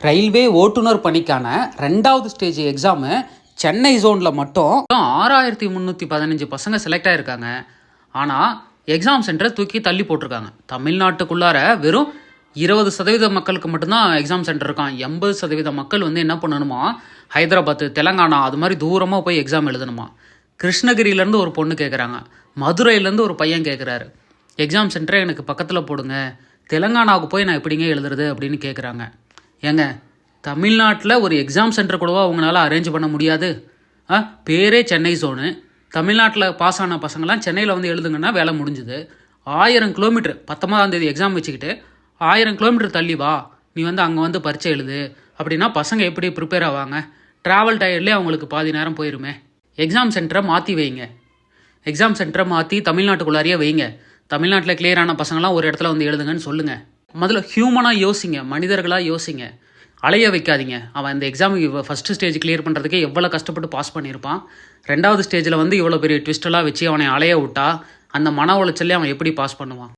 Railway ஓட்டுநர் பணிக்கான ரெண்டாவது ஸ்டேஜ் எக்ஸாமு சென்னை ஜோனில் மட்டும். ஆறாயிரத்தி முந்நூற்றி பதினஞ்சு பசங்க செலக்ட் ஆகிருக்காங்க ஆனால் எக்ஸாம் சென்டரை தூக்கி தள்ளி போட்டிருக்காங்க. தமிழ்நாட்டுக்குள்ளார வெறும் இருபது சதவீத மக்களுக்கு மட்டும்தான் எக்ஸாம் சென்டர் இருக்கான். எண்பது சதவீத மக்கள் வந்து என்ன பண்ணணுமா? ஹைதராபாத் தெலங்கானா அது மாதிரி தூரமாக போய் எக்ஸாம் எழுதணுமா? கிருஷ்ணகிரியிலேருந்து ஒரு பொண்ணு கேட்குறாங்க மதுரையிலேருந்து ஒரு பையன் கேட்குறாரு எக்ஸாம் சென்டரை எனக்கு பக்கத்தில் போடுங்க. தெலங்கானாவுக்கு போய் நான் எப்படிங்க எழுதுறது அப்படின்னு கேட்குறாங்க ஏங்க தமிழ்நாட்டில் ஒரு எக்ஸாம் சென்டர் கூடவா அவங்களால அரேஞ்ச் பண்ண முடியாது? ஆ பேரே சென்னை ஜோனு தமிழ்நாட்டில் பாஸ் ஆன பசங்களாம் சென்னையில் வந்து எழுதுங்கன்னா வேலை முடிஞ்சுது. ஆயிரம் கிலோமீட்டர் பத்தொன்பதாம் தேதி எக்ஸாம் வச்சுக்கிட்டு ஆயிரம் கிலோமீட்டர் தள்ளி வா. நீ வந்து அங்கே வந்து பரீட்சை எழுது. அப்படின்னா பசங்க எப்படி ப்ரிப்பேர் ஆவாங்க? ட்ராவல் டயர்லேயே அவங்களுக்கு பாதி நேரம் போயிருமே. எக்ஸாம் சென்டரை மாற்றி வைங்க. எக்ஸாம் சென்டரை மாற்றி தமிழ்நாட்டுக்குள்ளாரியே வைங்க. தமிழ்நாட்டில் கிளியரான பசங்களாம் ஒரு இடத்துல வந்து எழுதுங்கன்னு சொல்லுங்கள் முதல்ல ஹியூமனாக யோசிங்க மனிதர்களாக யோசிங்க. அலைய வைக்காதீங்க. அவன் இந்த எக்ஸாம் ஃபஸ்ட்டு ஸ்டேஜ் கிளியர் பண்ணுறதுக்கே எவ்வளோ கஷ்டப்பட்டு பாஸ் பண்ணியிருப்பான். ரெண்டாவது ஸ்டேஜில் வந்து இவ்வளோ பெரிய ட்விஸ்டெல்லாம் வச்சு அவனை அலைய விட்டா அந்த மன உளைச்சல்லே அவன் எப்படி பாஸ் பண்ணுவான்?